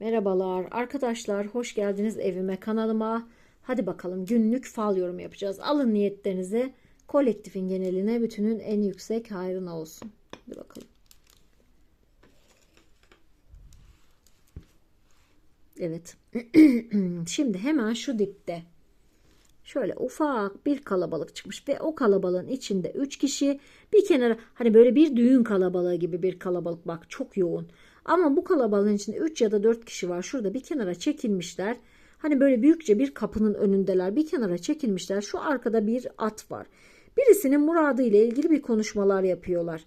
Merhabalar arkadaşlar, hoş geldiniz evime, kanalıma. Hadi bakalım günlük fal yorum yapacağız. Alın niyetlerinizi kolektifin geneline, bütünün en yüksek hayrına olsun. Hadi bakalım. Evet. Şimdi hemen şu dipte şöyle ufak bir kalabalık çıkmış ve o kalabalığın içinde 3 kişi bir kenara hani böyle bir düğün kalabalığı gibi bir kalabalık bak çok yoğun. Ama bu kalabalığın içinde 3 ya da 4 kişi var. Şurada bir kenara çekilmişler. Hani böyle büyükçe bir kapının önündeler. Bir kenara çekilmişler. Şu arkada bir at var. Birisinin muradı ile ilgili bir konuşmalar yapıyorlar.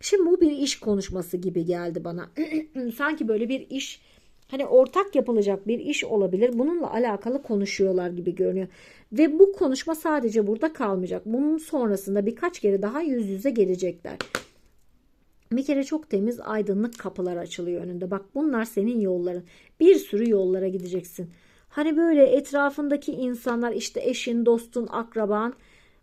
Şimdi bu bir iş konuşması gibi geldi bana. Sanki böyle bir iş hani ortak yapılacak bir iş olabilir. Bununla alakalı konuşuyorlar gibi görünüyor. Ve bu konuşma sadece burada kalmayacak. Bunun sonrasında birkaç kere daha yüz yüze gelecekler. Bir kere çok temiz aydınlık kapılar açılıyor önünde. Bak bunlar senin yolların. Bir sürü yollara gideceksin. Hani böyle etrafındaki insanlar işte eşin, dostun, akraban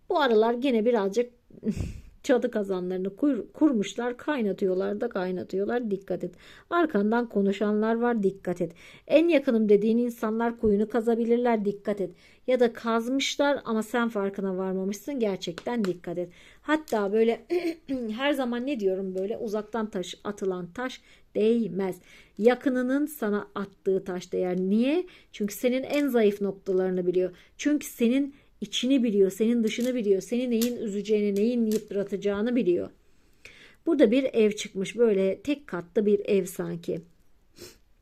bu aralar gene birazcık çadı kazanlarını kur, kurmuşlar kaynatıyorlar da kaynatıyorlar dikkat et. Arkandan konuşanlar var dikkat et. En yakınım dediğin insanlar kuyunu kazabilirler dikkat et. Ya da kazmışlar ama sen farkına varmamışsın gerçekten dikkat et. Hatta böyle her zaman ne diyorum böyle uzaktan taş atılan taş değmez. Yakınının sana attığı taş değer. Niye? Çünkü senin en zayıf noktalarını biliyor. Çünkü senin içini biliyor, senin dışını biliyor, seni neyin üzeceğini, neyin yıpratacağını biliyor. Burada bir ev çıkmış böyle tek katlı bir ev sanki.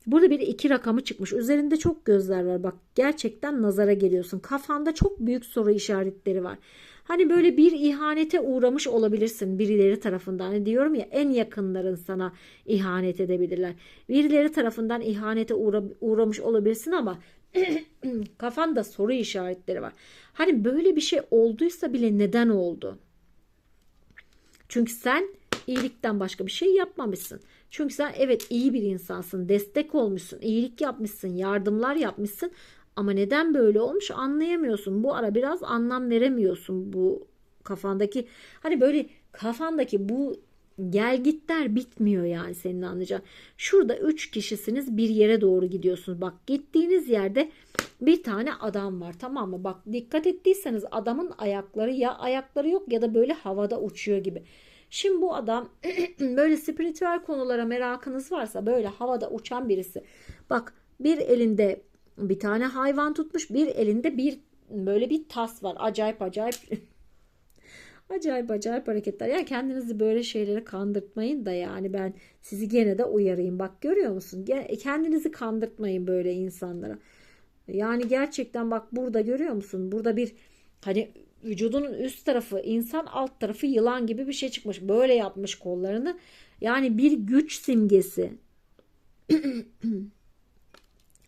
Burada bir iki rakamı çıkmış. Üzerinde çok gözler var. Bak gerçekten nazara geliyorsun. Kafanda çok büyük soru işaretleri var. Hani böyle bir ihanete uğramış olabilirsin birileri tarafından. Hani diyorum ya en yakınların sana ihanet edebilirler. Birileri tarafından ihanete uğra uğramış olabilirsin ama kafanda soru işaretleri var. Hani böyle bir şey olduysa bile neden oldu? Çünkü sen iyilikten başka bir şey yapmamışsın. Çünkü sen evet iyi bir insansın, destek olmuşsun, iyilik yapmışsın, yardımlar yapmışsın. Ama neden böyle olmuş anlayamıyorsun. Bu ara biraz anlam veremiyorsun bu kafandaki. Hani böyle kafandaki bu gel gitler bitmiyor yani senin anlayacağın. Şurada üç kişisiniz bir yere doğru gidiyorsunuz. Bak gittiğiniz yerde bir tane adam var tamam mı? Bak dikkat ettiyseniz adamın ayakları ya ayakları yok ya da böyle havada uçuyor gibi. Şimdi bu adam böyle spiritüel konulara merakınız varsa böyle havada uçan birisi. Bak bir elinde bir tane hayvan tutmuş bir elinde bir böyle bir tas var. Acayip acayip acayip acayip hareketler. Ya kendinizi böyle şeylere kandırtmayın da yani ben sizi gene de uyarayım. Bak görüyor musun? Kendinizi kandırtmayın böyle insanlara. Yani gerçekten bak burada görüyor musun? Burada bir hani vücudunun üst tarafı insan alt tarafı yılan gibi bir şey çıkmış. Böyle yapmış kollarını. Yani bir güç simgesi.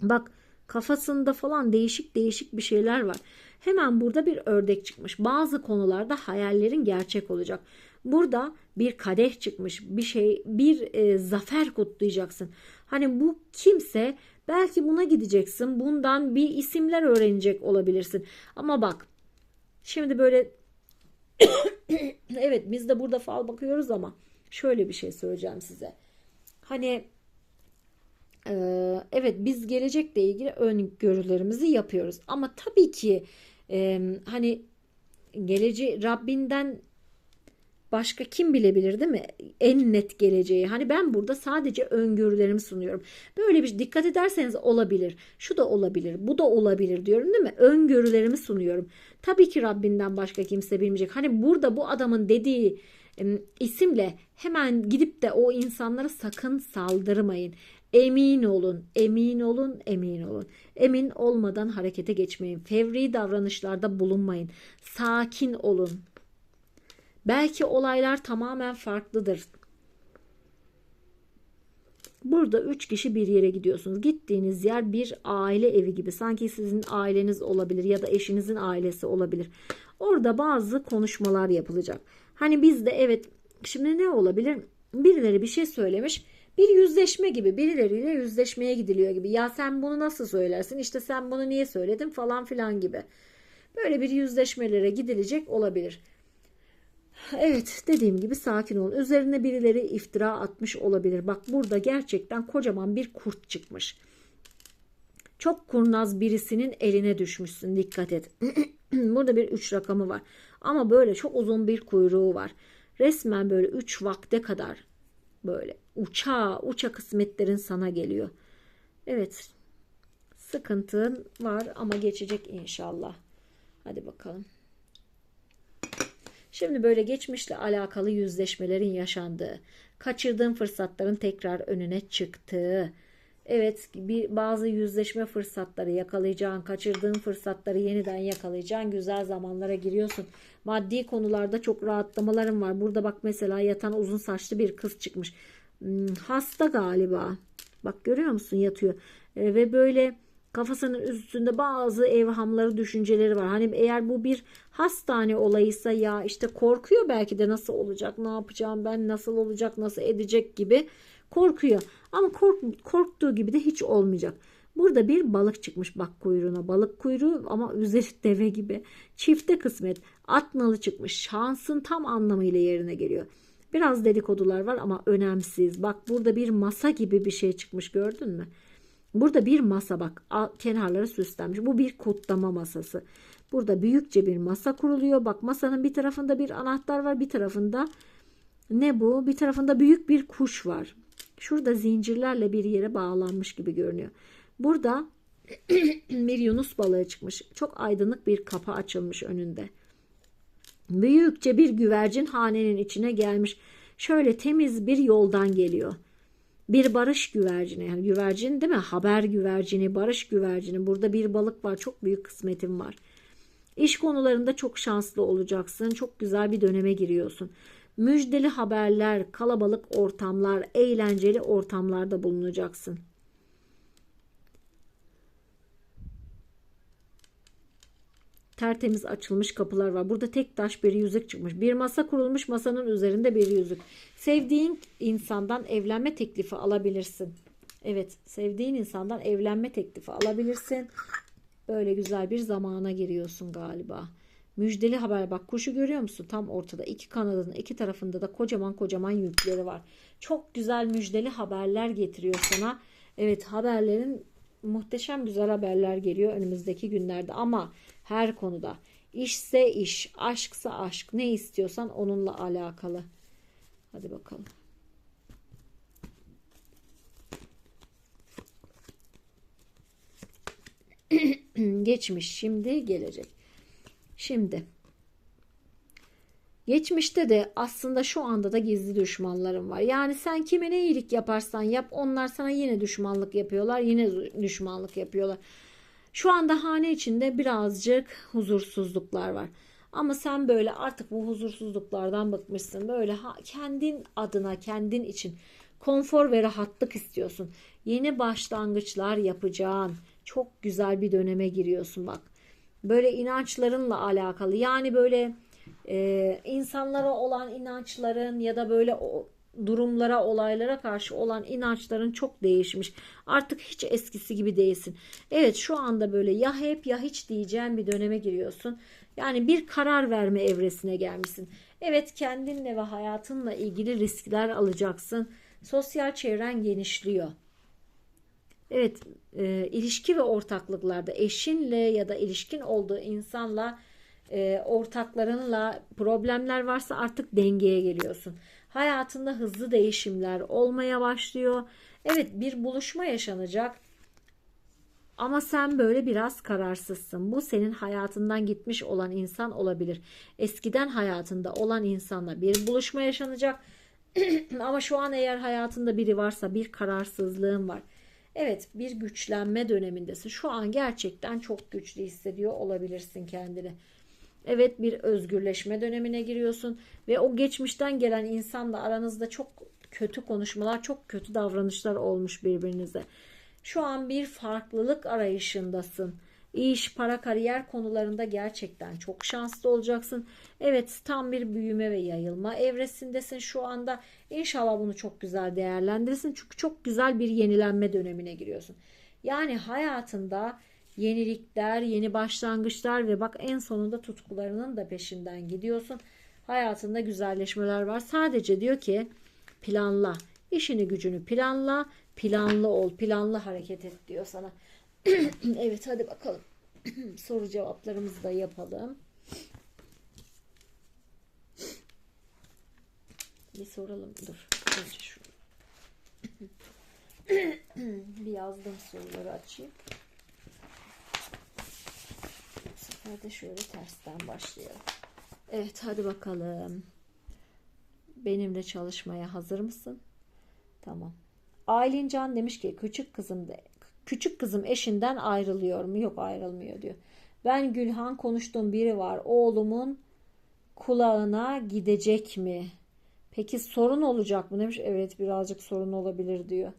bak kafasında falan değişik değişik bir şeyler var. Hemen burada bir ördek çıkmış. Bazı konularda hayallerin gerçek olacak. Burada bir kadeh çıkmış. Bir şey bir e, zafer kutlayacaksın. Hani bu kimse belki buna gideceksin. Bundan bir isimler öğrenecek olabilirsin. Ama bak şimdi böyle evet biz de burada fal bakıyoruz ama şöyle bir şey söyleyeceğim size. Hani evet biz gelecekle ilgili öngörülerimizi yapıyoruz. Ama tabii ki hani geleceği Rabbinden başka kim bilebilir değil mi? En net geleceği. Hani ben burada sadece öngörülerimi sunuyorum. Böyle bir dikkat ederseniz olabilir. Şu da olabilir. Bu da olabilir diyorum değil mi? Öngörülerimi sunuyorum. Tabii ki Rabbinden başka kimse bilmeyecek. Hani burada bu adamın dediği isimle hemen gidip de o insanlara sakın saldırmayın. Emin olun, emin olun, emin olun. Emin olmadan harekete geçmeyin. Fevri davranışlarda bulunmayın. Sakin olun. Belki olaylar tamamen farklıdır. Burada üç kişi bir yere gidiyorsunuz. Gittiğiniz yer bir aile evi gibi. Sanki sizin aileniz olabilir ya da eşinizin ailesi olabilir. Orada bazı konuşmalar yapılacak. Hani bizde evet şimdi ne olabilir? Birileri bir şey söylemiş bir yüzleşme gibi birileriyle yüzleşmeye gidiliyor gibi. Ya sen bunu nasıl söylersin? İşte sen bunu niye söyledin falan filan gibi. Böyle bir yüzleşmelere gidilecek olabilir. Evet dediğim gibi sakin olun. Üzerine birileri iftira atmış olabilir. Bak burada gerçekten kocaman bir kurt çıkmış. Çok kurnaz birisinin eline düşmüşsün. Dikkat et. Burada bir 3 rakamı var. Ama böyle çok uzun bir kuyruğu var. Resmen böyle 3 vakte kadar böyle uça uça kısmetlerin sana geliyor. Evet. Sıkıntın var ama geçecek inşallah. Hadi bakalım. Şimdi böyle geçmişle alakalı yüzleşmelerin yaşandığı, kaçırdığın fırsatların tekrar önüne çıktığı, evet bir bazı yüzleşme fırsatları yakalayacağın, kaçırdığın fırsatları yeniden yakalayacağın güzel zamanlara giriyorsun. Maddi konularda çok rahatlamaların var. Burada bak mesela yatan uzun saçlı bir kız çıkmış. Hmm, hasta galiba. Bak görüyor musun yatıyor. E, ve böyle kafasının üstünde bazı evhamları, düşünceleri var. Hani eğer bu bir hastane olayıysa ya işte korkuyor belki de nasıl olacak, ne yapacağım ben, nasıl olacak, nasıl edecek gibi korkuyor. Ama kork, korktuğu gibi de hiç olmayacak. Burada bir balık çıkmış bak kuyruğuna. Balık kuyruğu ama üzeri deve gibi. Çifte kısmet. At nalı çıkmış. Şansın tam anlamıyla yerine geliyor. Biraz dedikodular var ama önemsiz. Bak burada bir masa gibi bir şey çıkmış gördün mü? Burada bir masa bak kenarları süslenmiş. Bu bir kutlama masası. Burada büyükçe bir masa kuruluyor. Bak masanın bir tarafında bir anahtar var. Bir tarafında ne bu? Bir tarafında büyük bir kuş var. Şurada zincirlerle bir yere bağlanmış gibi görünüyor. Burada bir yunus balığı çıkmış. Çok aydınlık bir kapı açılmış önünde. Büyükçe bir güvercin hanenin içine gelmiş. Şöyle temiz bir yoldan geliyor. Bir barış güvercini yani güvercin değil mi? Haber güvercini, barış güvercini. Burada bir balık var. Çok büyük kısmetim var. İş konularında çok şanslı olacaksın. Çok güzel bir döneme giriyorsun. Müjdeli haberler, kalabalık ortamlar, eğlenceli ortamlarda bulunacaksın. Tertemiz açılmış kapılar var. Burada tek taş bir yüzük çıkmış. Bir masa kurulmuş masanın üzerinde bir yüzük. Sevdiğin insandan evlenme teklifi alabilirsin. Evet sevdiğin insandan evlenme teklifi alabilirsin. Böyle güzel bir zamana giriyorsun galiba. Müjdeli haber bak kuşu görüyor musun? Tam ortada iki kanadının iki tarafında da kocaman kocaman yükleri var. Çok güzel müjdeli haberler getiriyor sana. Evet haberlerin muhteşem güzel haberler geliyor önümüzdeki günlerde ama her konuda işse iş, aşksa aşk ne istiyorsan onunla alakalı. Hadi bakalım. Geçmiş, şimdi gelecek. Şimdi Geçmişte de aslında şu anda da gizli düşmanlarım var. Yani sen kime ne iyilik yaparsan yap onlar sana yine düşmanlık yapıyorlar. Yine düşmanlık yapıyorlar. Şu anda hane içinde birazcık huzursuzluklar var. Ama sen böyle artık bu huzursuzluklardan bıkmışsın. Böyle kendin adına, kendin için konfor ve rahatlık istiyorsun. Yeni başlangıçlar yapacağın çok güzel bir döneme giriyorsun bak. Böyle inançlarınla alakalı. Yani böyle e, insanlara olan inançların ya da böyle o durumlara, olaylara karşı olan inançların çok değişmiş. Artık hiç eskisi gibi değilsin. Evet şu anda böyle ya hep ya hiç diyeceğin bir döneme giriyorsun. Yani bir karar verme evresine gelmişsin. Evet kendinle ve hayatınla ilgili riskler alacaksın. Sosyal çevren genişliyor. Evet e, ilişki ve ortaklıklarda eşinle ya da ilişkin olduğu insanla e, ortaklarınla problemler varsa artık dengeye geliyorsun. Hayatında hızlı değişimler olmaya başlıyor. Evet bir buluşma yaşanacak. Ama sen böyle biraz kararsızsın. Bu senin hayatından gitmiş olan insan olabilir. Eskiden hayatında olan insanla bir buluşma yaşanacak. Ama şu an eğer hayatında biri varsa bir kararsızlığın var. Evet bir güçlenme dönemindesin. Şu an gerçekten çok güçlü hissediyor olabilirsin kendini. Evet bir özgürleşme dönemine giriyorsun ve o geçmişten gelen insanla aranızda çok kötü konuşmalar, çok kötü davranışlar olmuş birbirinize. Şu an bir farklılık arayışındasın. İş, para, kariyer konularında gerçekten çok şanslı olacaksın. Evet tam bir büyüme ve yayılma evresindesin şu anda. İnşallah bunu çok güzel değerlendirirsin. Çünkü çok güzel bir yenilenme dönemine giriyorsun. Yani hayatında yenilikler, yeni başlangıçlar ve bak en sonunda tutkularının da peşinden gidiyorsun. Hayatında güzelleşmeler var. Sadece diyor ki planla. İşini gücünü planla, planlı ol, planlı hareket et diyor sana. evet hadi bakalım. Soru cevaplarımızı da yapalım. Bir soralım. Dur. Önce şunu. bir yazdım soruları açayım. De şöyle tersten başlayalım. Evet hadi bakalım. Benimle çalışmaya hazır mısın? Tamam. Aylin Can demiş ki küçük kızım de küçük kızım eşinden ayrılıyor mu? Yok ayrılmıyor diyor. Ben Gülhan konuştuğum biri var. Oğlumun kulağına gidecek mi? Peki sorun olacak mı demiş. Evet birazcık sorun olabilir diyor.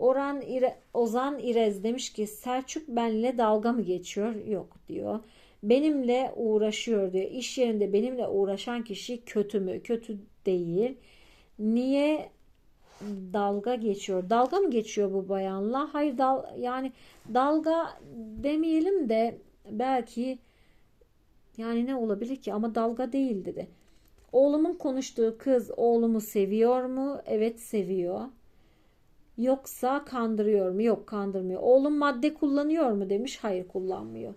Orhan İre, Ozan İrez demiş ki Selçuk benle dalga mı geçiyor? Yok diyor. Benimle uğraşıyor diyor. İş yerinde benimle uğraşan kişi kötü mü? Kötü değil. Niye dalga geçiyor? Dalga mı geçiyor bu bayanla? Hayır dal yani dalga demeyelim de belki yani ne olabilir ki ama dalga değil dedi. Oğlumun konuştuğu kız oğlumu seviyor mu? Evet seviyor. Yoksa kandırıyor mu? Yok kandırmıyor. Oğlum madde kullanıyor mu demiş. Hayır kullanmıyor.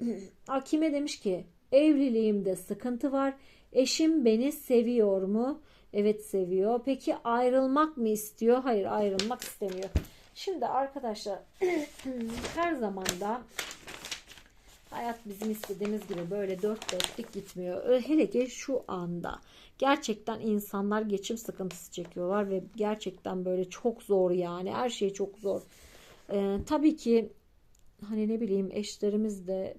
Akime demiş ki evliliğimde sıkıntı var. Eşim beni seviyor mu? Evet seviyor. Peki ayrılmak mı istiyor? Hayır ayrılmak istemiyor. Şimdi arkadaşlar her zaman da hayat bizim istediğimiz gibi böyle dört dörtlük gitmiyor. Hele ki şu anda gerçekten insanlar geçim sıkıntısı çekiyorlar ve gerçekten böyle çok zor yani her şey çok zor. Ee, tabii ki hani ne bileyim eşlerimiz de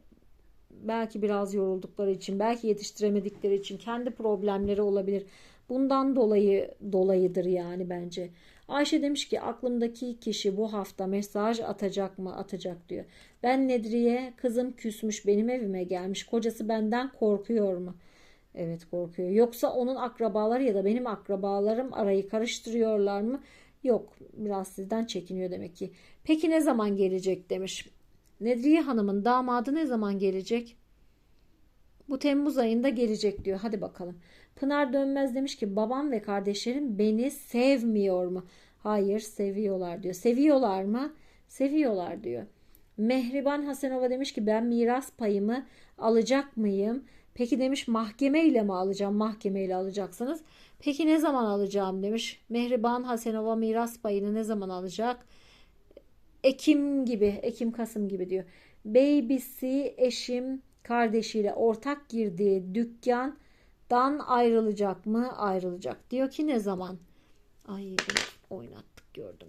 belki biraz yoruldukları için belki yetiştiremedikleri için kendi problemleri olabilir. Bundan dolayı dolayıdır yani bence. Ayşe demiş ki aklımdaki kişi bu hafta mesaj atacak mı atacak diyor. Ben Nedriye kızım küsmüş benim evime gelmiş kocası benden korkuyor mu? Evet korkuyor. Yoksa onun akrabaları ya da benim akrabalarım arayı karıştırıyorlar mı? Yok biraz sizden çekiniyor demek ki. Peki ne zaman gelecek demiş. Nedriye Hanım'ın damadı ne zaman gelecek? Bu Temmuz ayında gelecek diyor. Hadi bakalım. Pınar Dönmez demiş ki babam ve kardeşlerim beni sevmiyor mu? Hayır seviyorlar diyor. Seviyorlar mı? Seviyorlar diyor. Mehriban Hasanova demiş ki ben miras payımı alacak mıyım? Peki demiş mahkemeyle mi alacağım? Mahkemeyle alacaksınız. Peki ne zaman alacağım demiş. Mehriban Hasanova miras payını ne zaman alacak? Ekim gibi, Ekim Kasım gibi diyor. Baby'si eşim kardeşiyle ortak girdiği dükkandan ayrılacak mı? Ayrılacak. Diyor ki ne zaman? Ay oynattık gördüm.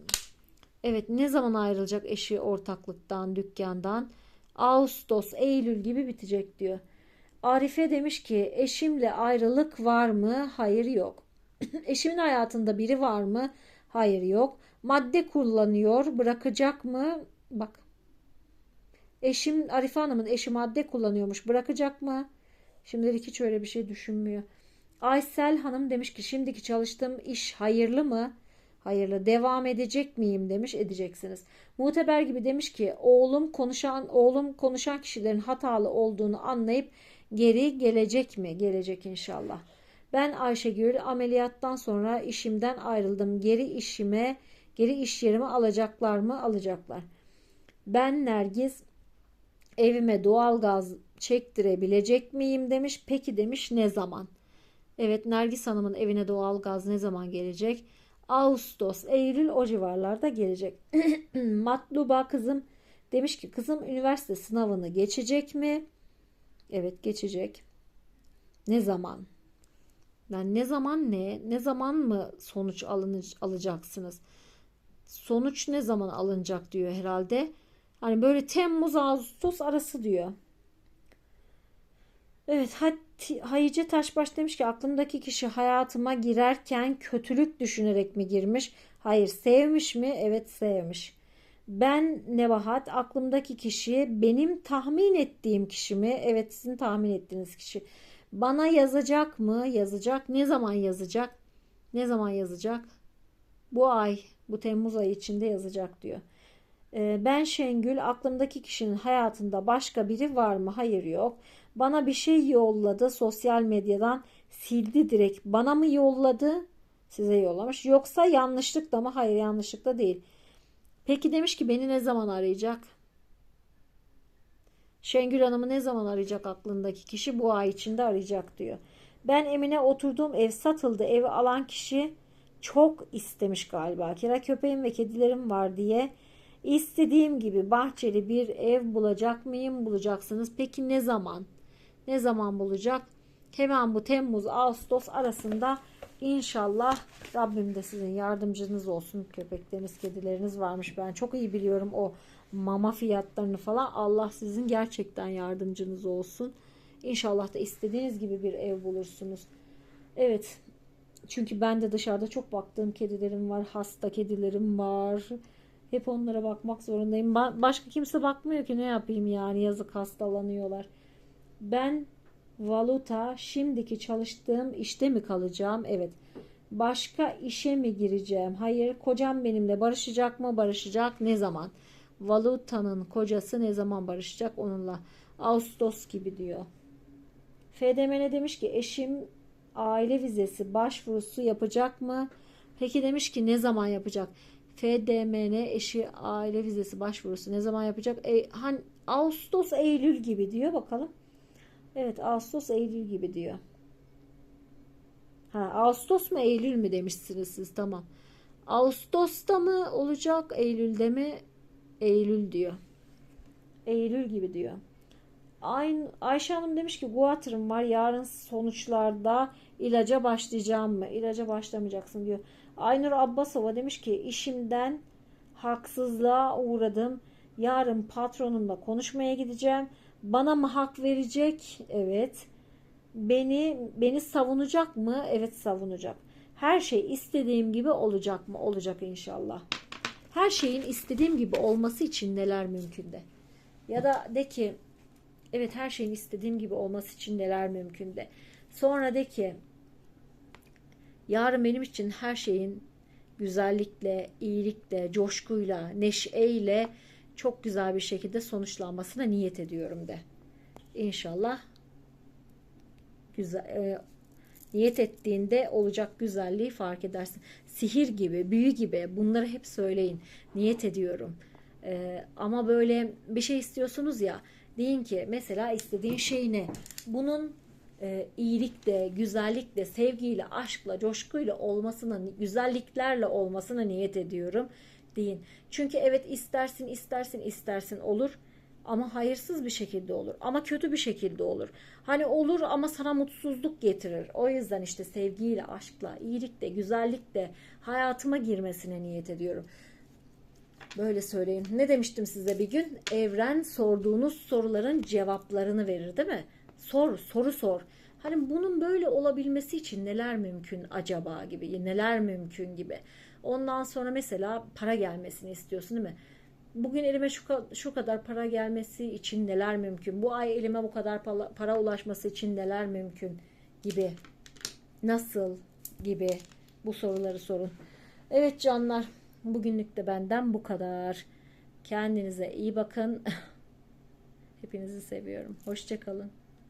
Evet ne zaman ayrılacak eşi ortaklıktan, dükkandan? Ağustos, Eylül gibi bitecek diyor. Arife demiş ki eşimle ayrılık var mı? Hayır yok. Eşimin hayatında biri var mı? Hayır yok. Madde kullanıyor. Bırakacak mı? Bak. Eşim Arife Hanım'ın eşi madde kullanıyormuş. Bırakacak mı? Şimdilik hiç öyle bir şey düşünmüyor. Aysel Hanım demiş ki şimdiki çalıştığım iş hayırlı mı? Hayırlı. Devam edecek miyim demiş. Edeceksiniz. Muteber gibi demiş ki oğlum konuşan oğlum konuşan kişilerin hatalı olduğunu anlayıp geri gelecek mi? Gelecek inşallah. Ben Ayşegül ameliyattan sonra işimden ayrıldım. Geri işime, geri iş yerime alacaklar mı? Alacaklar. Ben Nergiz evime doğalgaz çektirebilecek miyim demiş. Peki demiş ne zaman? Evet Nergis Hanım'ın evine doğalgaz ne zaman gelecek? Ağustos, Eylül o civarlarda gelecek. Matluba kızım demiş ki kızım üniversite sınavını geçecek mi? Evet geçecek. Ne zaman? Yani ne zaman ne? Ne zaman mı sonuç alınır, alacaksınız? Sonuç ne zaman alınacak diyor herhalde. Hani böyle Temmuz Ağustos arası diyor. Evet Hayice Taşbaş demiş ki aklımdaki kişi hayatıma girerken kötülük düşünerek mi girmiş? Hayır sevmiş mi? Evet sevmiş. Ben Nebahat aklımdaki kişi benim tahmin ettiğim kişi mi? Evet sizin tahmin ettiğiniz kişi. Bana yazacak mı? Yazacak. Ne zaman yazacak? Ne zaman yazacak? Bu ay, bu Temmuz ayı içinde yazacak diyor. Ee, ben Şengül aklımdaki kişinin hayatında başka biri var mı? Hayır yok. Bana bir şey yolladı sosyal medyadan sildi direkt. Bana mı yolladı? Size yollamış. Yoksa yanlışlıkla mı? Hayır yanlışlıkla değil. Peki demiş ki beni ne zaman arayacak? Şengül Hanım'ı ne zaman arayacak aklındaki kişi bu ay içinde arayacak diyor. Ben Emine oturduğum ev satıldı. Evi alan kişi çok istemiş galiba. Kira köpeğim ve kedilerim var diye. İstediğim gibi bahçeli bir ev bulacak mıyım? Bulacaksınız. Peki ne zaman? Ne zaman bulacak? Hemen bu Temmuz Ağustos arasında inşallah Rabbim de sizin yardımcınız olsun. Köpekleriniz, kedileriniz varmış. Ben çok iyi biliyorum o mama fiyatlarını falan. Allah sizin gerçekten yardımcınız olsun. İnşallah da istediğiniz gibi bir ev bulursunuz. Evet. Çünkü ben de dışarıda çok baktığım kedilerim var. Hasta kedilerim var. Hep onlara bakmak zorundayım. Ba- Başka kimse bakmıyor ki ne yapayım yani yazık hastalanıyorlar. Ben valuta şimdiki çalıştığım işte mi kalacağım? Evet. Başka işe mi gireceğim? Hayır. Kocam benimle barışacak mı? Barışacak. Ne zaman? Valutanın kocası ne zaman barışacak onunla? Ağustos gibi diyor. FDM'ne demiş ki eşim aile vizesi başvurusu yapacak mı? Peki demiş ki ne zaman yapacak? FDMN eşi aile vizesi başvurusu ne zaman yapacak? E, hani Ağustos Eylül gibi diyor bakalım. Evet Ağustos Eylül gibi diyor. Ha Ağustos mu Eylül mü demişsiniz siz tamam. Ağustos'ta mı olacak Eylül'de mi? Eylül diyor. Eylül gibi diyor. Aynı Ayşe Hanım demiş ki guatrım var yarın sonuçlarda ilaca başlayacağım mı? İlaca başlamayacaksın diyor. Aynur Abbasova demiş ki işimden haksızlığa uğradım. Yarın patronumla konuşmaya gideceğim. Bana mı hak verecek? Evet. Beni beni savunacak mı? Evet savunacak. Her şey istediğim gibi olacak mı? Olacak inşallah. Her şeyin istediğim gibi olması için neler mümkün de. Ya da de ki evet her şeyin istediğim gibi olması için neler mümkün de. Sonra de ki yarın benim için her şeyin güzellikle, iyilikle, coşkuyla, neşeyle çok güzel bir şekilde sonuçlanmasına niyet ediyorum de. İnşallah güzel e, niyet ettiğinde olacak güzelliği fark edersin. Sihir gibi, büyü gibi bunları hep söyleyin. Niyet ediyorum. E, ama böyle bir şey istiyorsunuz ya deyin ki mesela istediğin şey ne? Bunun e, iyilikle, güzellikle, sevgiyle, aşkla, coşkuyla olmasına, güzelliklerle olmasına niyet ediyorum deyin. Çünkü evet istersin, istersin, istersin olur ama hayırsız bir şekilde olur. Ama kötü bir şekilde olur. Hani olur ama sana mutsuzluk getirir. O yüzden işte sevgiyle, aşkla, iyilikle, güzellikle hayatıma girmesine niyet ediyorum. Böyle söyleyin. Ne demiştim size bir gün? Evren sorduğunuz soruların cevaplarını verir değil mi? Sor, soru sor. Hani bunun böyle olabilmesi için neler mümkün acaba gibi, neler mümkün gibi. Ondan sonra mesela para gelmesini istiyorsun değil mi? Bugün elime şu, şu kadar para gelmesi için neler mümkün? Bu ay elime bu kadar para, ulaşması için neler mümkün gibi. Nasıl gibi bu soruları sorun. Evet canlar bugünlük de benden bu kadar. Kendinize iyi bakın. Hepinizi seviyorum. Hoşçakalın.